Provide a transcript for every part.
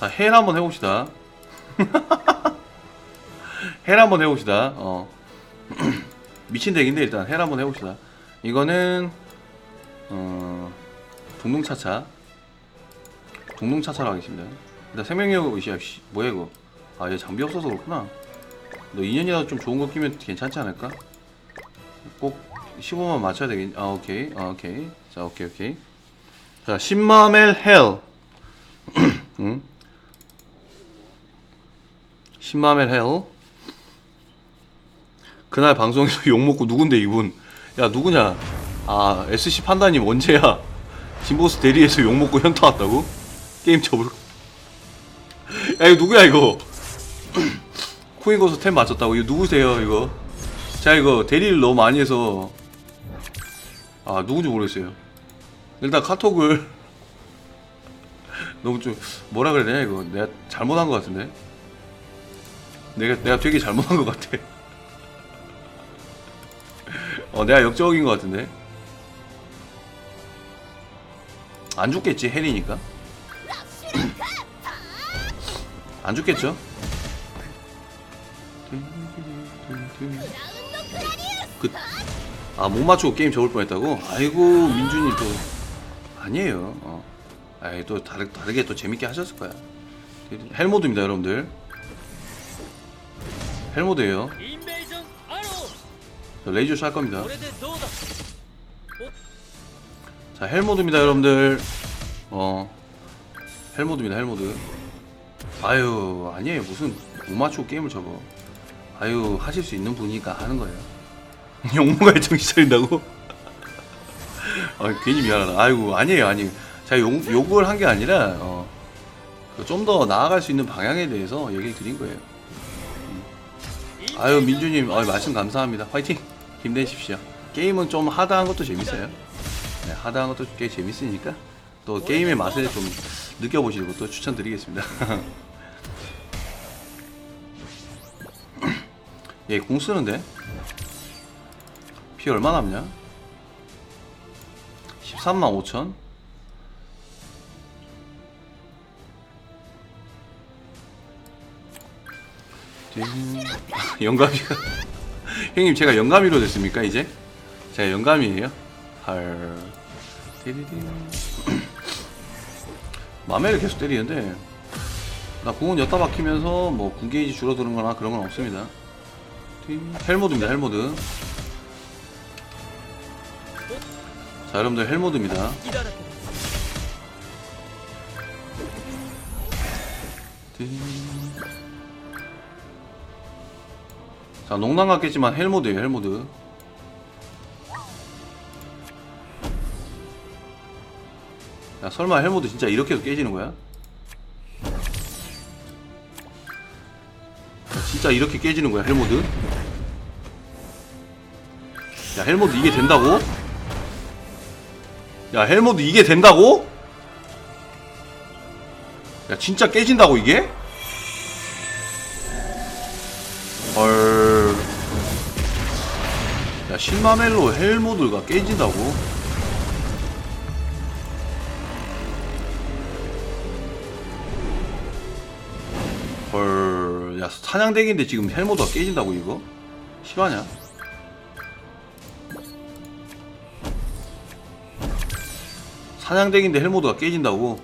자, 헬 한번 해봅시다. 헬 한번 해봅시다. 어. 미친 덱인데 일단 헬 한번 해봅시다. 이거는 어 동동차차 동동차차로 하겠습니다. 일단 생명력 의시야. 씨, 뭐야 이거? 아얘 장비 없어서 그렇구나. 너 2년이라도 좀 좋은 거 끼면 괜찮지 않을까? 꼭 15만 맞춰야 되겠. 아 오케이. 아 오케이. 자 오케이 오케이. 자 10마멜 헬. 응? 10마멜 헬. 그날 방송에서 욕먹고 누군데 이분? 야 누구냐? 아 SC 판다님 언제야? 진보스 대리에서 욕먹고 현타 왔다고? 게임 접을 야 이거 누구야 이거? 코인고서 템 맞췄다고? 이거 누구세요 이거? 제가 이거 대리를 너무 많이 해서 아 누군지 모르겠어요. 일단 카톡을 너무 좀 뭐라 그래야 되냐 이거? 내가 잘못한 것 같은데 내가 내가 되게 잘못한 것 같아. 어 내가 역적인 것 같은데. 안 죽겠지 헬이니까. 안 죽겠죠? 그 아 못 맞추고 게임 접을 뻔했다고? 아이고 민준이 또. 아니에요. 어. 아이 또 다르, 다르게 또 재밌게 하셨을 거야. 헬모드입니다 여러분들 헬모드예요. 자, 레이저 샷 겁니다. 자 헬모드입니다 여러분들. 어 헬모드입니다 헬모드. 아유 아니에요. 무슨 못 맞추고 게임을 접어. 아유 하실 수 있는 분이니까 하는 거예요. 용모가 정신 차린다고? 아 괜히 미안하다. 아이고 아니에요 아니. 제가 용, 요구를 한 게 아니라 어, 좀 더 나아갈 수 있는 방향에 대해서 얘기를 드린 거예요. 아유 민주님 아 말씀 감사합니다 화이팅 힘내십시오 게임은 좀 하다한 것도 재밌어요 네, 하다한 것도 꽤 재밌으니까 또 게임의 맛을 좀 느껴보시는 것도 추천드리겠습니다. 얘 공 쓰는데 피 얼마 남냐? 13만 5천. 아, 영감이가 형님 제가 영감이로 됐습니까 이제? 제가 영감이에요? 할 마매를 계속 때리는데 나 궁은 여따 박히면서 뭐 궁게이지 줄어드는 거나 그런 건 없습니다. 헬모드입니다 헬모드. 자 여러분들 헬모드입니다. 띠. 자 농담 같겠지만 헬모드예요 헬모드 야 설마 헬모드 진짜 이렇게 해서 깨지는 거야? 진짜 이렇게 깨지는 거야 헬모드? 야 헬모드 이게 된다고? 야 헬모드 이게 된다고? 야 진짜 깨진다고 이게? 신마멜로 헬모드가 깨진다고? 헐. 야 사냥덱인데 지금 헬모드가 깨진다고 이거? 실화냐? 사냥덱인데 헬모드가 깨진다고?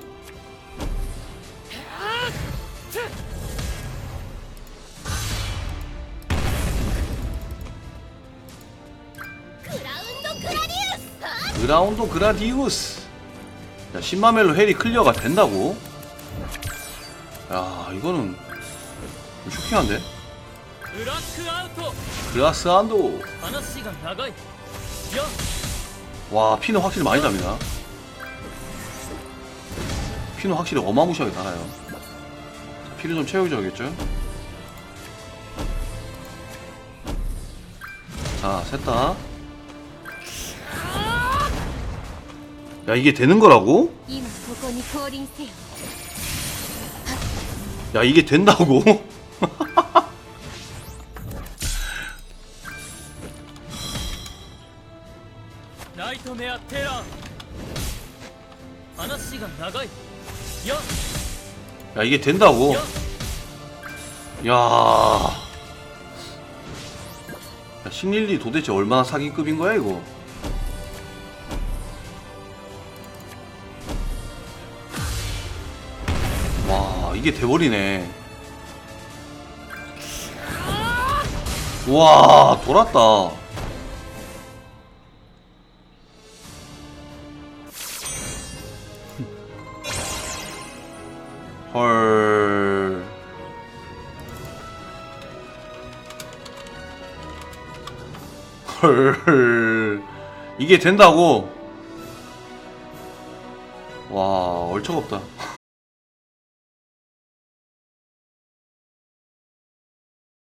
그라운도 그라디우스. 10마일로 헬이 클리어가 된다고? 야 이거는 쇼킹한데? 그라스 안도. 와 피는 확실히 많이 잡니다. 피는 확실히 어마무시하게 달아요. 피를 좀 채우자겠죠? 자 셋다. 야 이게 되는 거라고? 야 이게 된다고? 야. 이게 된다고? 야, 신릴리 도대체 얼마나 사기급인 거야 이거? 와 이게 돼버리네. 와 돌았다. 헐. 헐. 이게 된다고? 와, 얼척 없다.